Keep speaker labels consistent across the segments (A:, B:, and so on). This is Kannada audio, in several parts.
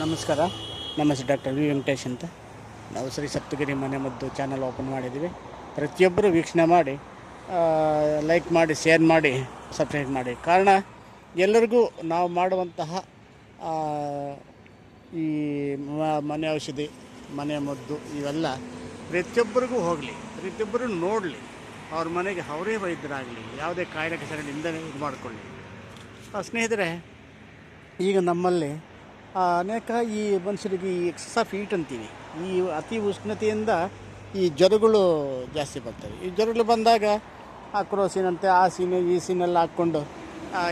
A: ನಮಸ್ಕಾರ. ನಮ್ಮ ಹೆಸರು ಡಾಕ್ಟರ್ ವಿ ವೆಂಕಟೇಶ್ ಅಂತ. ನಾವು ಸರಿ ಸಪ್ತಗಿರಿ ಮನೆ ಮದ್ದು ಚಾನಲ್ ಓಪನ್ ಮಾಡಿದ್ದೀವಿ. ಪ್ರತಿಯೊಬ್ಬರು ವೀಕ್ಷಣೆ ಮಾಡಿ ಲೈಕ್ ಮಾಡಿ, ಶೇರ್ ಮಾಡಿ, ಸಬ್ಸ್ಕ್ರೈಬ್ ಮಾಡಿ. ಕಾರಣ, ಎಲ್ಲರಿಗೂ ನಾವು ಮಾಡುವಂತಹ ಈ ಮನೆ ಔಷಧಿ, ಮನೆ ಮದ್ದು ಇವೆಲ್ಲ ಪ್ರತಿಯೊಬ್ಬರಿಗೂ ಹೋಗಲಿ, ಪ್ರತಿಯೊಬ್ಬರು ನೋಡಲಿ. ಅವ್ರ ಮನೆಗೆ ಅವರೇ ವೈದ್ಯರಾಗಲಿ, ಯಾವುದೇ ಕಾಯಿಲೆ ಕೆಸರಿನಿಂದಲೇ ಇದು ಮಾಡಿಕೊಳ್ಳಿ. ಸ್ನೇಹಿತರೆ, ಈಗ ನಮ್ಮಲ್ಲಿ ಅನೇಕ ಈ ಮನುಷ್ಯರಿಗೆ ಈ ಎಕ್ಸಸ್ ಹೀಟ್ ಅಂತೀವಿ. ಈ ಅತಿ ಉಷ್ಣತೆಯಿಂದ ಈ ಜ್ವರಗಳು ಜಾಸ್ತಿ ಬರ್ತವೆ. ಈ ಜ್ವರಗಳು ಬಂದಾಗ ಆ ಕ್ರೋಸಿನ್ ಅಂತೆ, ಆ ಸೀನೆ, ಈ ಸೀನೆಲ್ಲ ಹಾಕ್ಕೊಂಡು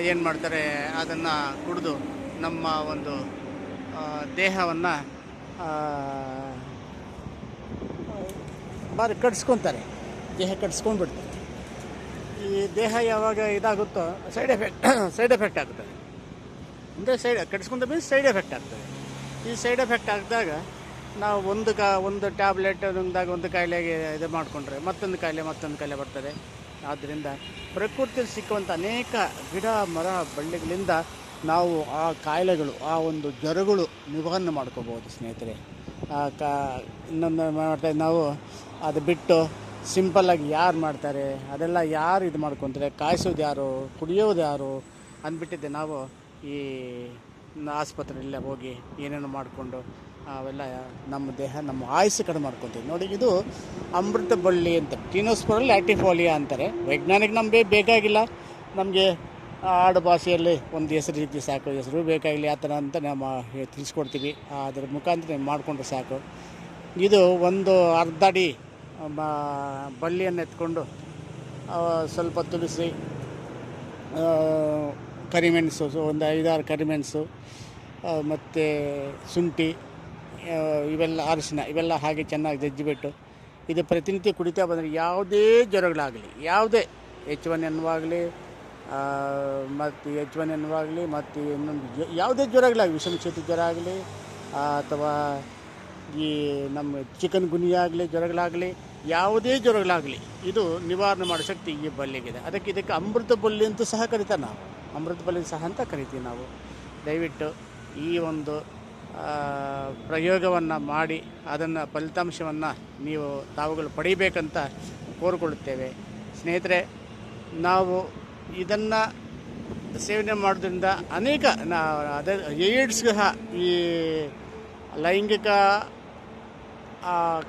A: ಏನು ಮಾಡ್ತಾರೆ, ಅದನ್ನು ಕುಡಿದು ನಮ್ಮ ಒಂದು ದೇಹವನ್ನು ಬಾರಿ ಕಟ್ಸ್ಕೊತಾರೆ. ದೇಹ ಕಟ್ಸ್ಕೊಂಡ್ಬಿಡ್ತಾರೆ. ಈ ದೇಹ ಯಾವಾಗ ಇದಾಗುತ್ತೋ ಸೈಡ್ ಎಫೆಕ್ಟ್ ಸೈಡ್ ಎಫೆಕ್ಟ್ ಆಗುತ್ತದೆ ಅಂದರೆ ಸೈಡ್ ಕಡಿಸ್ಕೊಂಡ ಮೀನ್ಸ್ ಸೈಡ್ ಎಫೆಕ್ಟ್ ಆಗ್ತದೆ. ಈ ಸೈಡ್ ಎಫೆಕ್ಟ್ ಆಗಿದಾಗ ನಾವು ಒಂದು ಕಾ, ಒಂದು ಟ್ಯಾಬ್ಲೆಟ್ ನುಂಗ್ದಾಗ ಒಂದು ಕಾಯಿಲೆಗೆ ಇದು ಮಾಡಿಕೊಂಡ್ರೆ ಮತ್ತೊಂದು ಕಾಯಿಲೆ ಮತ್ತೊಂದು ಕಾಯಿಲೆ ಬರ್ತದೆ. ಆದ್ದರಿಂದ ಪ್ರಕೃತಿಯಲ್ಲಿ ಸಿಕ್ಕುವಂಥ ಅನೇಕ ಗಿಡ, ಮರ, ಬಳ್ಳಿಗಳಿಂದ ನಾವು ಆ ಕಾಯಿಲೆಗಳು, ಆ ಒಂದು ಜ್ವರಗಳು ನಿವಾರಣೆ ಮಾಡ್ಕೋಬೋದು ಸ್ನೇಹಿತರೆ. ಆ ಕಾ, ಇನ್ನೊಂದು ಮಾಡ್ತಾ ನಾವು ಅದು ಬಿಟ್ಟು ಸಿಂಪಲ್ಲಾಗಿ ಯಾರು ಮಾಡ್ತಾರೆ, ಅದೆಲ್ಲ ಯಾರು ಇದು ಮಾಡ್ಕೊತಾರೆ, ಕಾಯಿಸೋದು ಯಾರು, ಕುಡಿಯೋದು ಯಾರು ಅಂದ್ಬಿಟ್ಟಿದ್ದೆ ನಾವು. ಈ ಆಸ್ಪತ್ರೆಯಲ್ಲೇ ಹೋಗಿ ಏನೇನು ಮಾಡಿಕೊಂಡು ಅವೆಲ್ಲ ನಮ್ಮ ದೇಹ, ನಮ್ಮ ಆಯಸ್ಸು ಕಡಿಮೆ ಮಾಡ್ಕೊತೀವಿ. ನೋಡಿ, ಇದು ಅಮೃತ ಬಳ್ಳಿ ಅಂತ, ಟೀನೋಸ್ಪೋರಲ್ ಲ್ಯಾಟಿಫೋಲಿಯಾ ಅಂತಾರೆ. ವೈಜ್ಞಾನಿಕ ನಮಗೆ ಬೇಕಾಗಿಲ್ಲ. ನಮಗೆ ಆಡು ಭಾಷೆಯಲ್ಲಿ ಒಂದು ಹೆಸರು ರೀತಿ ಸಾಕು, ಹೆಸರು ಬೇಕಾಗಿಲ್ಲ ಆ ಥರ ಅಂತ ನಮ್ಮ ತಿಳಿಸ್ಕೊಡ್ತೀವಿ. ಅದ್ರ ಮುಖಾಂತರ ಮಾಡಿಕೊಂಡ್ರೆ ಸಾಕು. ಇದು ಒಂದು ಅರ್ಧ ಅಡಿ ಬಳ್ಳಿಯನ್ನು ಎತ್ಕೊಂಡು ಸ್ವಲ್ಪ ತುಳಸಿ ಕರಿಮೆಣಸು ಒಂದು ಐದಾರು ಕರಿಮೆಣಸು ಮತ್ತು ಶುಂಠಿ ಇವೆಲ್ಲ ಅರಿಶಿನ, ಇವೆಲ್ಲ ಹಾಗೆ ಚೆನ್ನಾಗಿ ಜಜ್ಜಿಬಿಟ್ಟು ಇದು ಪ್ರತಿನಿತ್ಯ ಕುಡಿತಾ ಬಂದರೆ ಯಾವುದೇ ಜ್ವರಗಳಾಗಲಿ, ಯಾವುದೇ ಎಚ್ ಒನ್ ಎನ್ವಾಗಲಿ ಮತ್ತು ಎಚ್ ಒನ್ ಎನ್ವಾಗಲಿ ಮತ್ತು ಇನ್ನೊಂದು ಯಾವುದೇ ಜ್ವರಗಳಾಗಲಿ, ವಿಷಮಶೀತ ಜ್ವರ ಆಗಲಿ ಅಥವಾ ಈ ನಮ್ಮ ಚಿಕನ್ ಗುನಿ ಆಗಲಿ ಜ್ವರಗಳಾಗಲಿ, ಯಾವುದೇ ಜ್ವರಗಳಾಗಲಿ, ಇದು ನಿವಾರಣೆ ಮಾಡೋ ಶಕ್ತಿ ಈ ಬಲ್ಲಿಗಿದೆ ಅದಕ್ಕೆ ಇದಕ್ಕೆ ಅಮೃತ ಬಲ್ಲಿ ಅಂತೂ ಸಹ ಕರಿತಾರೆ ನಾವು. ಅಮೃತ ಬಲಿ ಸಹ ಅಂತ ಕರಿತೀವಿ ನಾವು. ದಯವಿಟ್ಟು ಈ ಒಂದು ಪ್ರಯೋಗವನ್ನು ಮಾಡಿ ಅದನ್ನು ಫಲಿತಾಂಶವನ್ನು ನೀವು ತಾವುಗಳು ಪಡಿಬೇಕಂತ ಕೋರಿಕೊಳ್ಳುತ್ತೇವೆ. ಸ್ನೇಹಿತರೆ, ನಾವು ಇದನ್ನು ಸೇವನೆ ಮಾಡೋದ್ರಿಂದ ಅನೇಕ ಅದೇ ಏಡ್ಸ್ ಸಹ ಈ ಲೈಂಗಿಕ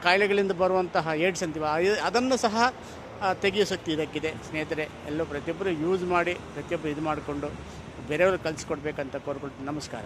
A: ಕಾಯಿಲೆಗಳಿಂದ ಬರುವಂತಹ ಏಡ್ಸ್ ಅಂತೀವಿ ಅದನ್ನು ಸಹ ತೆಗೆಯೋ ಶಕ್ತಿ ಇದಕ್ಕಿದೆ. ಸ್ನೇಹಿತರೆ, ಎಲ್ಲೋ ಪ್ರತಿಯೊಬ್ಬರು ಯೂಸ್ ಮಾಡಿ, ಪ್ರತಿಯೊಬ್ಬರು ಇದು ಮಾಡಿಕೊಂಡು ಬೇರೆಯವ್ರಿಗೆ ಕಲಿಸ್ಕೊಡ್ಬೇಕಂತ ಕೋರ್ಕೊಳ್ತೀನಿ. ನಮಸ್ಕಾರ.